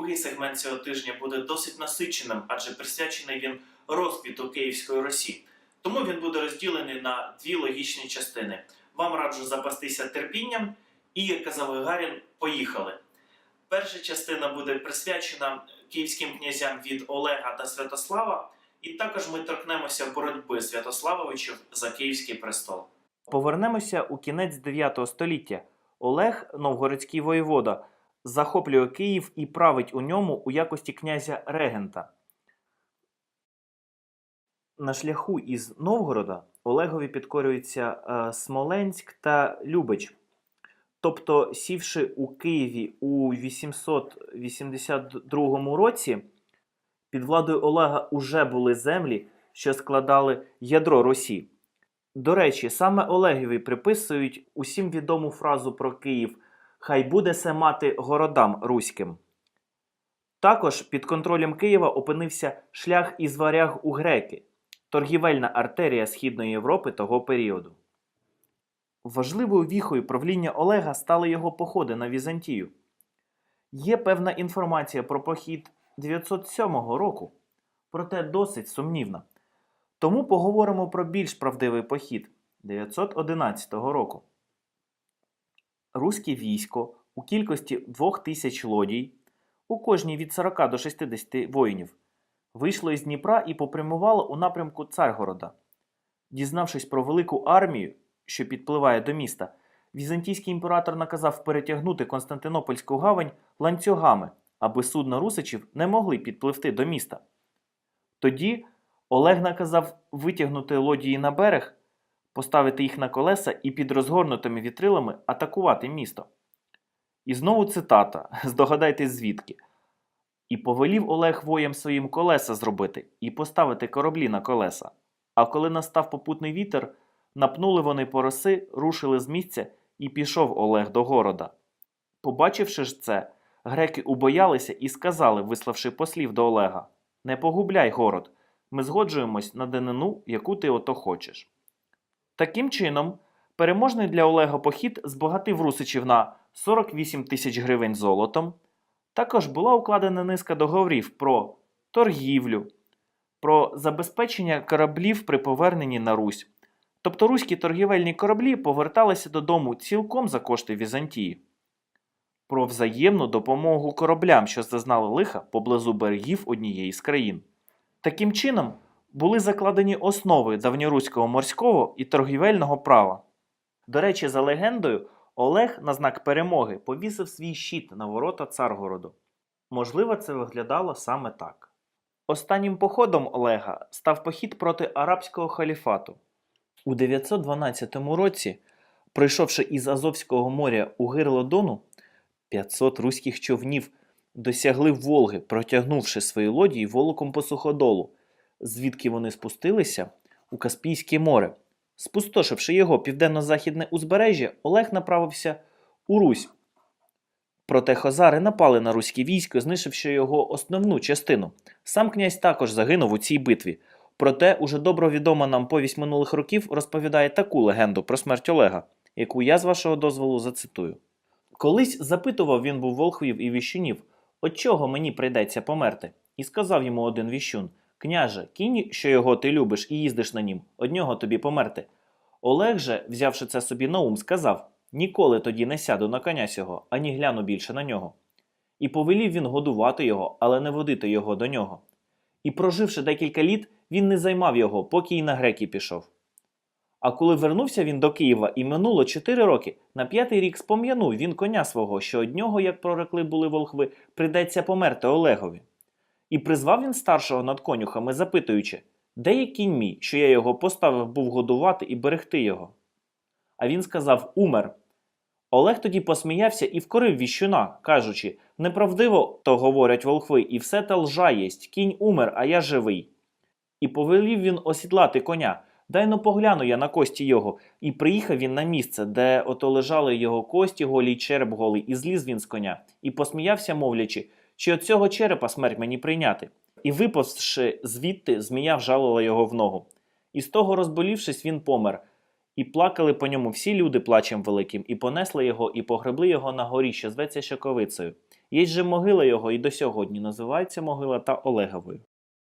Другий сегмент цього тижня буде досить насиченим, адже присвячений він розквіту Київської Росі. Тому він буде розділений на дві логічні частини. Вам раджу запастися терпінням, і, як казав Гагарін, поїхали. Перша частина буде присвячена київським князям від Олега та Святослава, і також ми торкнемося боротьби Святославовичів за Київський престол. Повернемося у кінець 9 століття. Олег, новгородський воєвода, захоплює Київ і править у ньому у якості князя регента. На шляху із Новгорода Олегові підкорюються е, Смоленськ та Любич. Тобто, сівши у Києві у 882 році, під владою Олега уже були землі, що складали ядро Русі. До речі, саме Олегові приписують усім відому фразу про Київ Хай буде се мати городам руським. Також під контролем Києва опинився шлях із варяг у греки, торгівельна артерія Східної Європи того періоду. Важливою віхою правління Олега стали його походи на Візантію. Є певна інформація про похід 907 року, проте досить сумнівна. Тому поговоримо про більш правдивий похід 911 року. Руське військо у кількості 2000 лодій, у кожній від 40 до 60 воїнів, вийшло із Дніпра і попрямувало у напрямку Царгорода. Дізнавшись про велику армію, що підпливає до міста, візантійський імператор наказав перетягнути Константинопольську гавань ланцюгами, аби судна русичів не могли підпливти до міста. Тоді Олег наказав витягнути лодії на берег, поставити їх на колеса і під розгорнутими вітрилами атакувати місто. І знову цитата, здогадайтесь звідки. І повелів Олег воєм своїм колеса зробити і поставити кораблі на колеса. А коли настав попутний вітер, напнули вони пороси, рушили з місця, і пішов Олег до города. Побачивши ж це, греки убоялися і сказали, виславши послів до Олега: Не погубляй город, ми згоджуємось на данину, яку ти ото хочеш. Таким чином, переможний для Олега похід збагатив русичів на 48 тисяч гривень золотом. Також була укладена низка договорів про торгівлю, про забезпечення кораблів при поверненні на Русь. Тобто руські торгівельні кораблі поверталися додому цілком за кошти Візантії. Про взаємну допомогу кораблям, що зазнали лиха поблизу берегів однієї з країн. Таким чином, були закладені основи давньоруського морського і торгівельного права. До речі, за легендою, Олег на знак перемоги повісив свій щит на ворота Царгороду. Можливо, це виглядало саме так. Останнім походом Олега став похід проти арабського халіфату. У 912 році, пройшовши із Азовського моря у гирло Дону, 500 руських човнів досягли Волги, протягнувши свої лодії волоком по суходолу, звідки вони спустилися у Каспійське море. Спустошивши його південно-західне узбережжя, Олег направився у Русь. Проте хозари напали на руське військо, знищивши його основну частину. Сам князь також загинув у цій битві. Проте уже добре відома нам повість минулих років розповідає таку легенду про смерть Олега, яку я з вашого дозволу зацитую. Колись запитував він був волхвів і віщунів, от чого мені прийдеться померти? І сказав йому один віщун Княже, кінь, що його ти любиш і їздиш на нім, од нього тобі померти. Олег же, взявши це собі на ум, сказав Ніколи тоді не сяду на коня сього, ані гляну більше на нього. І повелів він годувати його, але не водити його до нього. І проживши декілька літ, він не займав його, поки й на греки пішов. А коли вернувся він до Києва і минуло чотири роки, на п'ятий рік спом'янув він коня свого, що од нього, як прорекли були волхви, прийдеться померти Олегові. І призвав він старшого над конюхами, запитуючи, де є кінь мій, що я його поставив був годувати і берегти його. А він сказав Умер. Олег тоді посміявся і вкорив віщуна, кажучи Неправдиво то говорять волхви, і все та лжа єсть, кінь умер, а я живий. І повелів він осідлати коня. Дай но погляну я на кості його. І приїхав він на місце, де ото лежали його кості голі й череп голий, і зліз він з коня, і посміявся, мовлячи, чи от цього черепа смерть мені прийняти. І випавши звідти, змія вжалила його в ногу. І з того розболівшись, він помер. І плакали по ньому всі люди плачем великим, і понесли його, і погребли його на горі, що зветься Шоковицею. Є же могила його і до сьогодні називається могила та Олеговою.